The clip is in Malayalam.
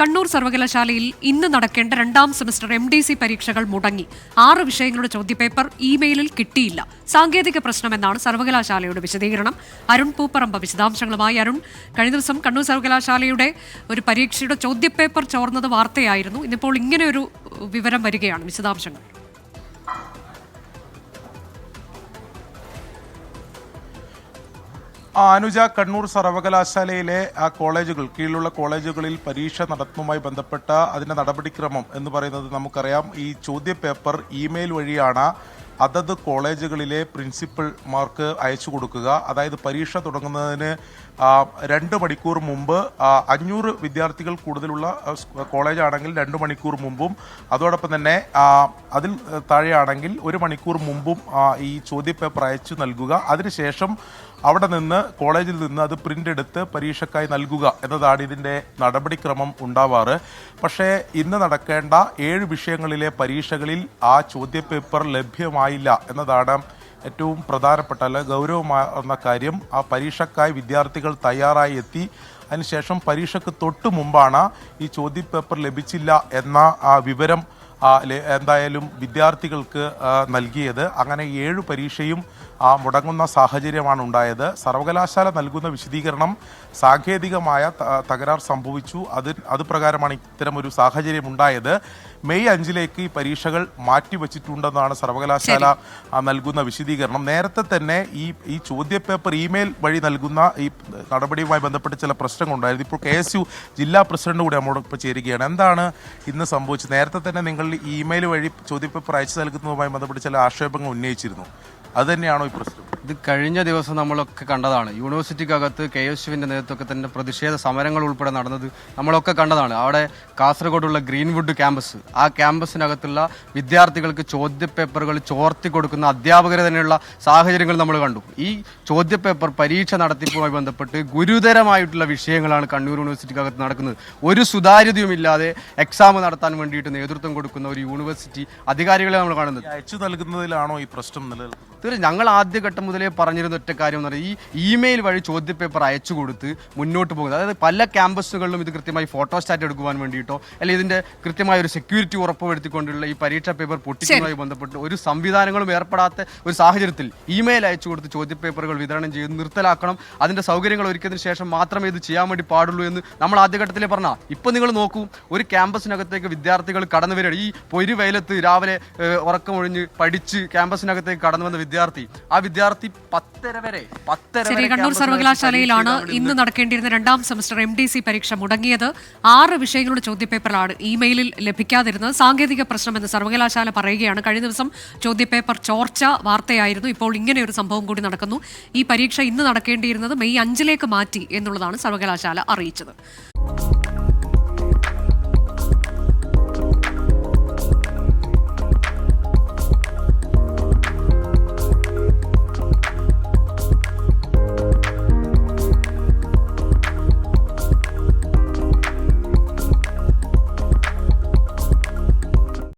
കണ്ണൂർ സർവകലാശാലയിൽ ഇന്ന് നടക്കേണ്ട രണ്ടാം സെമസ്റ്റർ എം ഡി സി പരീക്ഷകൾ മുടങ്ങി. ആറ് വിഷയങ്ങളുടെ ചോദ്യപേപ്പർ ഇമെയിലിൽ കിട്ടിയില്ല. സാങ്കേതിക പ്രശ്നമെന്നാണ് സർവകലാശാലയുടെ വിശദീകരണം. അരുൺ പൂപ്പറമ്പ വിശദാംശങ്ങളുമായി. അരുൺ കഴിഞ്ഞ ദിവസം കണ്ണൂർ സർവകലാശാലയുടെ ഒരു പരീക്ഷയുടെ ചോദ്യപേപ്പർ ചോർന്നത് വാർത്തയായിരുന്നു. ഇന്നിപ്പോൾ ഇങ്ങനെ ഒരു വിവരം വരികയാണ് വിശദാംശങ്ങൾ. അനുജ കണ്ണൂർ സർവകലാശാലയിലെ ആ കോളേജുകൾ കീഴിലുള്ള കോളേജുകളിൽ പരീക്ഷ നടത്തുന്നതുമായി ബന്ധപ്പെട്ട അതിന്റെ നടപടിക്രമം എന്ന് പറയുന്നത് നമുക്കറിയാം. ഈ ചോദ്യപേപ്പർ ഇമെയിൽ വഴിയാണ് അതത് കോളേജുകളിലെ പ്രിൻസിപ്പൽമാർക്ക് അയച്ചു കൊടുക്കുക. അതായത് പരീക്ഷ തുടങ്ങുന്നതിന് രണ്ട് മണിക്കൂർ മുമ്പ് അഞ്ഞൂറ് വിദ്യാർത്ഥികൾ കൂടുതലുള്ള കോളേജാണെങ്കിൽ രണ്ട് മണിക്കൂർ മുമ്പും അതോടൊപ്പം തന്നെ അതിൽ താഴെയാണെങ്കിൽ ഒരു മണിക്കൂർ മുമ്പും ഈ ചോദ്യപേപ്പർ അയച്ചു നൽകുക. അതിനുശേഷം അവിടെ നിന്ന് കോളേജിൽ നിന്ന് അത് പ്രിന്റ് എടുത്ത് പരീക്ഷയ്ക്കായി നൽകുക എന്നതാണ് ഇതിന്റെ നടപടിക്രമം ഉണ്ടാവാറ്. പക്ഷേ ഇന്ന് നടക്കേണ്ട ഏഴ് വിഷയങ്ങളിലെ പരീക്ഷകളിൽ ആ ചോദ്യപേപ്പർ ലഭ്യമായില്ല എന്നതാണ് ഏറ്റവും പ്രധാനപ്പെട്ട അല്ല ഗൗരവമാർന്ന കാര്യം. ആ പരീക്ഷക്കായി വിദ്യാർത്ഥികൾ തയ്യാറായി എത്തി. അതിനുശേഷം പരീക്ഷയ്ക്ക് തൊട്ട് മുമ്പാണ് ഈ ചോദ്യപേപ്പർ ലഭിച്ചില്ല എന്ന ആ വിവരം എന്തായാലും വിദ്യാർത്ഥികൾക്ക് നൽകിയത്. അങ്ങനെ ഏഴ് പരീക്ഷയും മുടങ്ങുന്ന സാഹചര്യമാണ് ഉണ്ടായത്. സർവകലാശാല നൽകുന്ന വിശദീകരണം സാങ്കേതികമായ തകരാർ സംഭവിച്ചു. അത് അത് പ്രകാരമാണ് ഇത്തരമൊരു സാഹചര്യം ഉണ്ടായത്. മെയ് അഞ്ചിലേക്ക് ഈ പരീക്ഷകൾ മാറ്റിവെച്ചിട്ടുണ്ടെന്നാണ് സർവകലാശാല നൽകുന്ന വിശദീകരണം. നേരത്തെ തന്നെ ഈ ഈ ചോദ്യപേപ്പർ ഇമെയിൽ വഴി നൽകുന്ന ഈ നടപടിയുമായി ബന്ധപ്പെട്ട് ചില പ്രശ്നങ്ങളുണ്ടായിരുന്നു. ഇപ്പോൾ കെ എസ് യു ജില്ലാ പ്രസിഡന്റ് കൂടി നമ്മോടൊപ്പം ചേരുകയാണ്. എന്താണ് ഇന്ന് സംഭവിച്ചത്? നേരത്തെ തന്നെ നിങ്ങൾ ഇമെയിൽ വഴി ചോദ്യപേപ്പർ അയച്ചു നൽകുന്നതുമായി ബന്ധപ്പെട്ട് ചില ആക്ഷേപങ്ങൾ ഉന്നയിച്ചിരുന്നു. അതുതന്നെയാണോ ഈ പ്രശ്നം? ഇത് കഴിഞ്ഞ ദിവസം നമ്മളൊക്കെ കണ്ടതാണ്. യൂണിവേഴ്സിറ്റിക്കകത്ത് കെ എസ് യുവിന്റെ നേതൃത്വത്തിൽ തന്നെ പ്രതിഷേധ സമരങ്ങൾ ഉൾപ്പെടെ നടന്നത് നമ്മളൊക്കെ കണ്ടതാണ്. അവിടെ കാസർഗോഡുള്ള ഗ്രീൻവുഡ് ക്യാമ്പസ്. ആ ക്യാമ്പസിനകത്തുള്ള വിദ്യാർത്ഥികൾക്ക് ചോദ്യപേപ്പറുകൾ ചോർത്തി കൊടുക്കുന്ന അധ്യാപകർ തന്നെയുള്ള സാഹചര്യങ്ങൾ നമ്മൾ കണ്ടു. ഈ ചോദ്യപേപ്പർ പരീക്ഷ നടത്തിപ്പുമായി ബന്ധപ്പെട്ട് ഗുരുതരമായിട്ടുള്ള വിഷയങ്ങളാണ് കണ്ണൂർ യൂണിവേഴ്സിറ്റിക്കകത്ത് നടക്കുന്നത്. ഒരു സുതാര്യതയുമില്ലാതെ എക്സാം നടത്താൻ വേണ്ടിയിട്ട് നേതൃത്വം കൊടുക്കുന്ന ഒരു യൂണിവേഴ്സിറ്റി അധികാരികളെ നമ്മൾ കാണുന്നത്. അയച്ചു നൽകുന്നതിലാണോ ഈ പ്രശ്നം നിലനിൽക്കുന്നത്? തീർച്ചയായും ഞങ്ങൾ ആദ്യഘട്ടം മുതലേ പറഞ്ഞിരുന്ന ഒറ്റ കാര്യം എന്ന് പറഞ്ഞാൽ ഈ ഇമെയിൽ വഴി ചോദ്യപേപ്പർ അയച്ചു കൊടുത്ത് മുന്നോട്ട് പോകുന്നത്. അതായത് പല ക്യാമ്പസുകളിലും ഇത് കൃത്യമായി ഫോട്ടോസ്റ്റാറ്റ് എടുക്കുവാൻ വേണ്ടിയിട്ടോ അല്ലെങ്കിൽ ഇതിന്റെ കൃത്യമായ ഒരു സെക്യൂരിറ്റി ഉറപ്പുവരുത്തിക്കൊണ്ടുള്ള ഈ പരീക്ഷാ പേപ്പർ പൊട്ടിക്കുന്നതുമായി ബന്ധപ്പെട്ട് ഒരു സംവിധാനങ്ങളും ഏർപ്പെടാത്ത ഒരു സാഹചര്യത്തിൽ ഇമെയിൽ അയച്ചു കൊടുത്ത് ചോദ്യപേപ്പറുകൾ വിതരണം ചെയ്ത് നിർത്തലാക്കണം. അതിന്റെ സൗകര്യങ്ങൾ ഒരുക്കിയതിനു ശേഷം മാത്രമേ ഇത് ചെയ്യാൻ വേണ്ടി പാടുള്ളൂ എന്ന് നമ്മൾ ആദ്യഘട്ടത്തിൽ പറഞ്ഞാൽ ഇപ്പൊ നിങ്ങൾ നോക്കൂ ഒരു ക്യാമ്പസിനകത്തേക്ക് വിദ്യാർത്ഥികൾ കടന്നു വരുക ഈ പൊരി വെയിലത്ത് രാവിലെ ഉറക്കമൊഴിഞ്ഞ് പഠിച്ച് ക്യാമ്പസിനകത്തേക്ക് കടന്നു വന്ന വിദ്യാർത്ഥി ആ വിദ്യാർത്ഥി പത്തര വരെ പത്തര ശരി കണ്ണൂർ സർവകലാശാലയിലാണ് ഇന്ന് നടക്കേണ്ടിയിരുന്ന രണ്ടാം സെമസ്റ്റർ എം ഡി സി പരീക്ഷ മുടങ്ങിയത്. ആറ് വിഷയങ്ങളുടെ ചോദ്യപേപ്പറാണ് ഇമെയിലിൽ ലഭിക്കാതിരുന്നത്. സാങ്കേതിക പ്രശ്നമെന്ന് സർവകലാശാല പറയുകയാണ്. കഴിഞ്ഞ ദിവസം ചോദ്യപേപ്പർ ചോർച്ച വാർത്തയായിരുന്നു. ഇപ്പോൾ ഇങ്ങനെ ഒരു സംഭവം കൂടി നടക്കുന്നു. ഈ പരീക്ഷ ഇന്ന് നടക്കേണ്ടിയിരുന്നത് മെയ് അഞ്ചിലേക്ക് മാറ്റി എന്നുള്ളതാണ് സർവകലാശാല അറിയിച്ചത്.